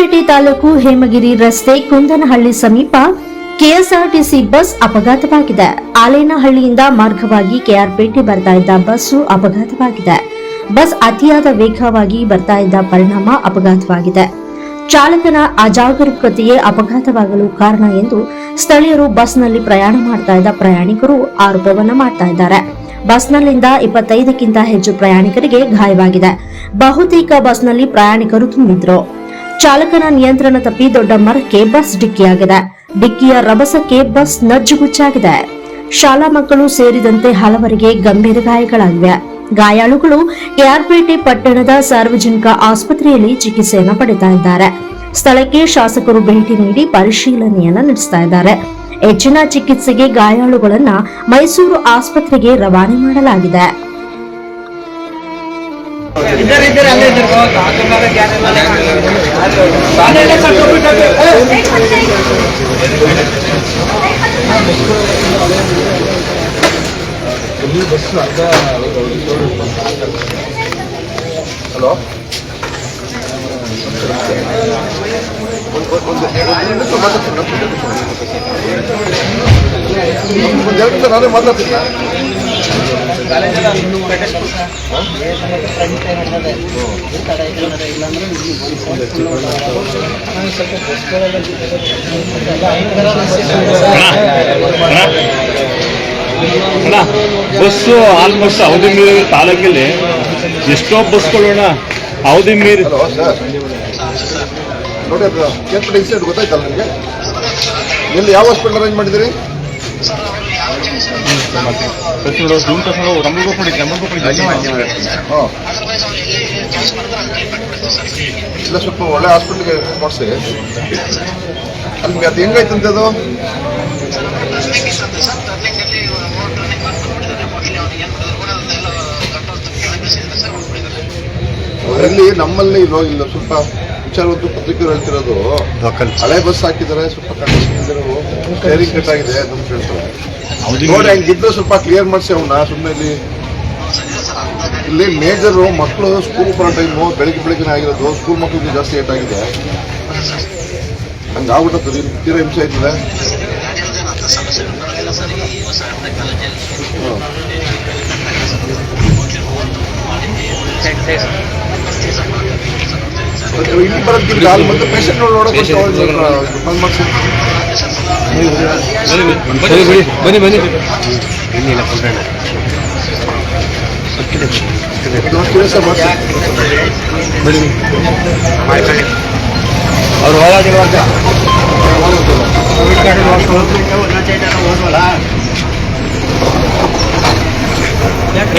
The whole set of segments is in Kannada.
ಕೆಆರ್ಪೇಟೆ ತಾಲೂಕು ಹೇಮಗಿರಿ ರಸ್ತೆ ಕುಂದನಹಳ್ಳಿ ಸಮೀಪ ಕೆಎಸ್ಆರ್ಟಿಸಿ ಬಸ್ ಅಪಘಾತವಾಗಿದೆ. ಆಲೇನಹಳ್ಳಿಯಿಂದ ಮಾರ್ಗವಾಗಿ ಕೆಆರ್ಪೇಟೆ ಬರ್ತಾ ಇದ್ದ ಬಸ್ಸು ಅಪಘಾತವಾಗಿದೆ. ಬಸ್ ಅತಿಯಾದ ವೇಗವಾಗಿ ಬರ್ತಾ ಇದ್ದ ಪರಿಣಾಮ ಅಪಘಾತವಾಗಿದೆ. ಚಾಲಕನ ಅಜಾಗರೂಕತೆಯೇ ಅಪಘಾತವಾಗಲು ಕಾರಣ ಎಂದು ಸ್ಥಳೀಯರು ಬಸ್ನಲ್ಲಿ ಪ್ರಯಾಣ ಮಾಡ್ತಾ ಇದ್ದ ಪ್ರಯಾಣಿಕರು ಆರೋಪವನ್ನ ಮಾಡ್ತಾ ಇದ್ದಾರೆ. ಬಸ್ನಲ್ಲಿಂದ ಇಪ್ಪತ್ತೈದಕ್ಕಿಂತ ಹೆಚ್ಚು ಪ್ರಯಾಣಿಕರಿಗೆ ಗಾಯವಾಗಿದೆ. ಬಹುತೇಕ ಬಸ್ನಲ್ಲಿ ಪ್ರಯಾಣಿಕರು ತುಂಬಿದ್ರು. ಚಾಲಕನ ನಿಯಂತ್ರಣ ತಪ್ಪಿ ದೊಡ್ಡ ಮರಕ್ಕೆ ಬಸ್ ಡಿಕ್ಕಿಯಾಗಿದೆ. ಡಿಕ್ಕಿಯ ರಭಸಕ್ಕೆ ಬಸ್ ನಜ್ಜುಗುಚ್ಚಾಗಿದೆ. ಶಾಲಾ ಮಕ್ಕಳು ಸೇರಿದಂತೆ ಹಲವರಿಗೆ ಗಂಭೀರ ಗಾಯಗಳಾಗಿವೆ. ಗಾಯಾಳುಗಳು ಕೆಆರ್ಪೇಟೆ ಪಟ್ಟಣದ ಸಾರ್ವಜನಿಕ ಆಸ್ಪತ್ರೆಯಲ್ಲಿ ಚಿಕಿತ್ಸೆಯನ್ನು ಪಡಿತಾ ಇದ್ದಾರೆ. ಸ್ಥಳಕ್ಕೆ ಶಾಸಕರು ಭೇಟಿ ನೀಡಿ ಪರಿಶೀಲನೆಯನ್ನ ನಡೆಸ್ತಾ ಇದ್ದಾರೆ. ಹೆಚ್ಚಿನ ಚಿಕಿತ್ಸೆಗೆ ಗಾಯಾಳುಗಳನ್ನ ಮೈಸೂರು ಆಸ್ಪತ್ರೆಗೆ ರವಾನೆ ಮಾಡಲಾಗಿದೆ. ಹಲೋ ಒಂದು ಎರಡು ನಾನೇ ಮಾತಾಡ್ತೀನಿ ಅಣ್ಣ ಬಸ್ಸು ಆಲ್ಮೋಸ್ಟ್ ಅವಧಿ ಮೀರಿ ತಾಲೂಕಲ್ಲಿ ಎಷ್ಟೋ ಬಸ್ಗಳು ಅಣ್ಣ ಅವಧಿ ಮೀರಿ. ನೋಡಿ ಅದು ಕೇರ್ಪೇಟೆ ಇನ್ಸಿಡೆಂಟ್ ಗೊತ್ತಾಯ್ತಲ್ಲ ನಿಮಗೆ? ಎಲ್ಲಿ ಯಾವ ಹಾಸ್ಪಿಟಲ್ ಅರೇಂಜ್ ಮಾಡಿದ್ದೀರಿ ಹಾಂ ಇಲ್ಲ ಸ್ವಲ್ಪ ಒಳ್ಳೆ ಹಾಸ್ಪಿಟ್ಲಿಗೆ ಮಾಡಿಸಿ ಅಲ್ಲಿ ಅದು ಹೆಂಗಾಯ್ತಂತೆ ಅದು ಇಲ್ಲಿ ನಮ್ಮಲ್ಲಿ ಇಲ್ಲೋ ಇಲ್ಲ ಸ್ವಲ್ಪ ವಿಚಾರವಂತೂ ಪತ್ರಿಕೆ ಹೇಳ್ತಿರೋದು ಹಳೆ ಬಸ್ ಹಾಕಿದ್ದಾರೆ ಸ್ವಲ್ಪ ಕಂಡೀಷನ್ ಸ್ಟೇರಿಂಗ್ ಕಟ್ ಆಗಿದೆ ಅಂತ ಹೇಳ್ತಾರೆ. ನೋಡಿ ಹಂಗಿದ್ರೆ ಸ್ವಲ್ಪ ಕ್ಲಿಯರ್ ಮಾಡಿಸಿ ಅವನ್ನ ಸುಮ್ಮನೆ ಇಲ್ಲಿ ಇಲ್ಲಿ ಮೇಜರು ಮಕ್ಕಳು ಸ್ಕೂಲ್ ಬರೋ ಟೈಮು ಬೆಳಿಗ್ಗೆ ಬೆಳಿಗ್ಗೆ ಆಗಿರೋದು ಸ್ಕೂಲ್ ಮಕ್ಕಳಿಗೆ ಜಾಸ್ತಿ ಏಟ್ ಆಗಿದೆ. ಹಂಗೆ ಆಗ್ಬಿಟ್ಟದ್ದು ತೀರಾ ಹಿಂಸೆ ಆಯ್ತದೆ. ಮತ್ತೆ ಇಲ್ಲಿ ಬರೋದಕ್ಕಿಂತ ಅಲ್ಲಿ ಮತ್ತೆ ಪೇಷಂಟ್ ನೋಡೋಕೆ ಬಂದ್ ಮಾಡಿಸಿ ಬನ್ನಿ ಬನ್ನಿ. ಕೆಲಸ ಮಾಡಿಸಿ ಅವ್ರು ಹೋಗೋದಿರುವಾಗ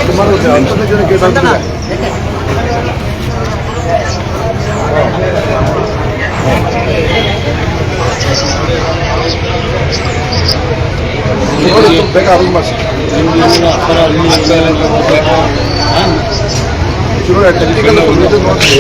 ಸುಮಾರು ಹತ್ತು ಜನ ಕೇಸ್ ಆಗ್ತಿದೆ ನೋಡಿ, ಸ್ವಲ್ಪ ಬೇಗ ಅರೇಂಜ್ ಮಾಡಿಸಿ ಚೂರು ಟೆಕ್ನಿಕಲ್ ನೋಡಿಸಿ